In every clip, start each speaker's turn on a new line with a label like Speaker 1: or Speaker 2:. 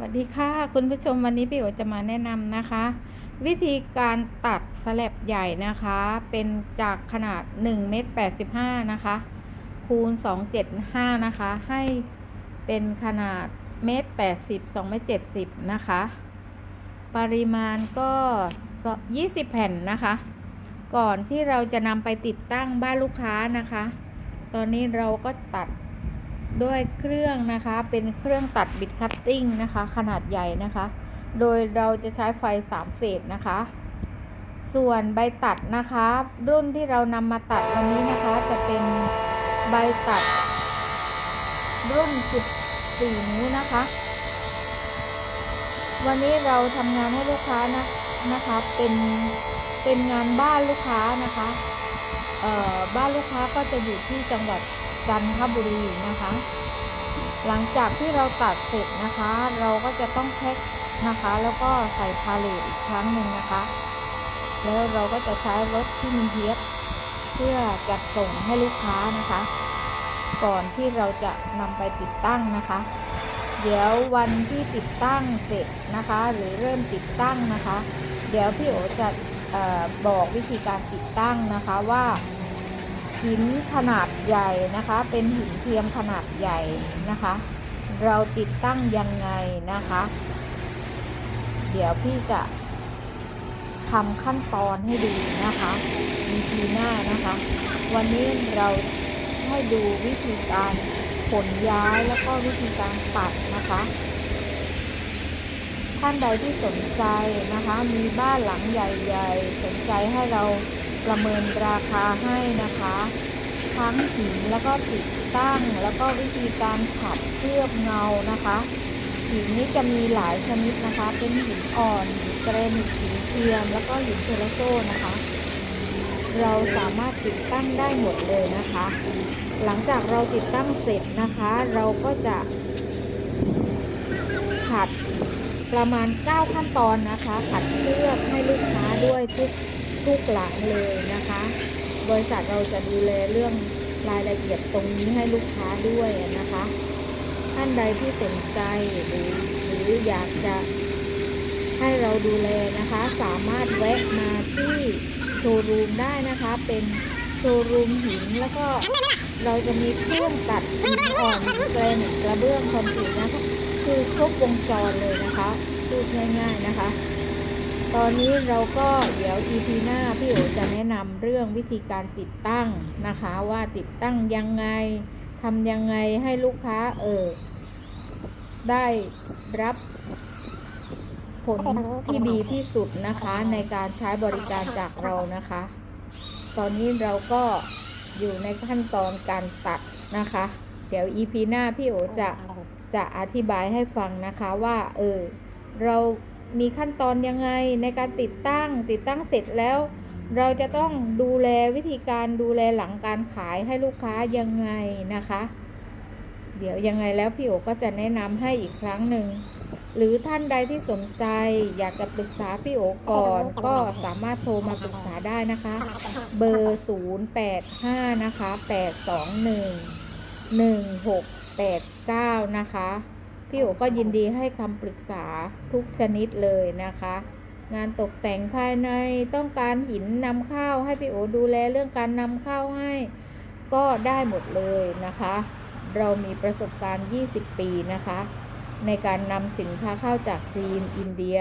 Speaker 1: วัสดีค่ะ คุณผู้ชมวันนี้พี่โอจะมาแนะนำนะคะ วิธีการตัดสลับใหญ่นะคะ เป็นจากขนาด1เมตร85 นะคะ คูณ 275 นะคะ ให้เป็นขนาดเมตร80 2เมตร70 นะคะ ปริมาณก็ 20 แผ่นนะคะ ก่อนที่เราจะนำไปติดตั้งบ้านลูกค้านะคะ ตอนนี้เราก็ตัด ด้วยเครื่องนะคะเป็นเครื่องตัดบิดคัตติ้งนะคะขนาดใหญ่นะคะ โดยเราจะใช้ไฟ 3 เฟสนะคะ ส่วนใบตัดนะคะ รุ่นที่เรานำมาตัดวันนี้นะคะจะเป็นใบตัด รุ่น 14 นิ้วนะคะ วันนี้เราทำงานให้ลูกค้านะนะคะเป็นเป็นงานบ้านลูกค้านะคะ เอ่อบ้านลูกค้าก็จะอยู่ที่จังหวัด จันทบุรีนะคะ หลังจากที่เราตัดเสร็จนะคะ เราก็จะต้องแพ็คนะคะ แล้วก็ใส่พาเลทอีกครั้งหนึ่งนะคะ แล้วเราก็จะใช้รถที่มีเทียบเพื่อจัดส่งให้ลูกค้านะคะ ก่อนที่เราจะนำไปติดตั้งนะคะ เดี๋ยววันที่ติดตั้งเสร็จนะคะ หรือเริ่มติดตั้งนะคะ เดี๋ยวพี่โอจะอบอกวิธีการติดตั้งนะคะว่า หินขนาดใหญ่นะคะ เป็นหินเทียมขนาดใหญ่นะคะ เราติดตั้งยังไงนะคะ เดี๋ยวพี่จะทำขั้นตอนให้ดูนะคะ EP หน้านะคะ วันนี้เราให้ดูวิธีการขนย้ายแล้วก็วิธีการตัดนะคะ ท่านใดที่สนใจนะคะ มีบ้านหลังใหญ่ ๆ สนใจให้เรา ประเมินราคาให้นะคะ ทั้งหินแล้วก็ติดตั้งแล้วก็วิธีการขัดเคลือบเงานะคะหินนี้จะมีหลายชนิดนะคะ เป็นหินอ่อนหินเกรนิตหินเทียม แล้วก็หินเทเลโซนะคะ เราสามารถติดตั้งได้หมดเลยนะคะ หลังจากเราติดตั้งเสร็จนะคะ เราก็จะ ขัดประมาณ 9 ขั้นตอนนะคะ ขัดเคลือบให้ลูกค้าด้วยทุก ทุกหลังเลยนะคะ บริษัทเราจะดูแลเรื่องรายละเอียดตรงนี้ให้ลูกค้าด้วยนะคะ ท่านใดที่สนใจหรือหรืออยากจะให้เราดูแลนะคะ สามารถแวะมาที่โชว์รูมได้นะคะ เป็นโชว์รูมหินแล้วก็เราจะมีเครื่องตัดหินอ่อนเกรนกระเบื้องคอนกรีตนะคะ คือครบวงจรเลยนะคะ พูดง่ายๆนะคะ ตอนนี้เราก็เดี๋ยว EP หน้าพี่โอจะแนะนำเรื่องวิธีการติดตั้งนะคะว่าติดตั้งยังไงทำยังไงให้ลูกค้าเออได้รับผลที่ดีที่สุดนะคะในการใช้บริการจากเรานะคะ ตอนนี้เราก็อยู่ในขั้นตอนการตัดนะคะ เดี๋ยว EP หน้าพี่โอจะจะอธิบายให้ฟังนะคะว่าเออเรา มีขั้นตอนยังไงในการติดตั้ง ติดตั้งเสร็จแล้ว เราจะต้องดูแลวิธีการดูแลหลังการขายให้ลูกค้ายังไงนะคะ เดี๋ยวยังไงแล้วพี่โอก็จะแนะนำให้อีกครั้งหนึ่งหรือท่านใดที่สนใจอยากจะปรึกษาพี่โอก่อนก็สามารถโทรมาปรึกษาได้นะคะ เบอร์ 085 นะคะ 821 1689 นะคะ พี่โอก็ยินดีให้คำปรึกษาทุกชนิดเลยนะคะ งานตกแต่งภายในต้องการหินนำเข้าให้พี่โอดูแลเรื่องการนำเข้าให้ ก็ได้หมดเลยนะคะ เรามีประสบการณ์ 20 ปีนะคะ ในการนำสินค้าเข้าจากจีน อินเดีย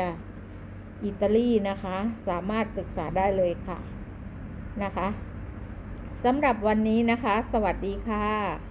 Speaker 1: อิตาลีนะคะ สามารถปรึกษาได้เลยค่ะนะคะสำหรับวันนี้นะคะ สวัสดีค่ะ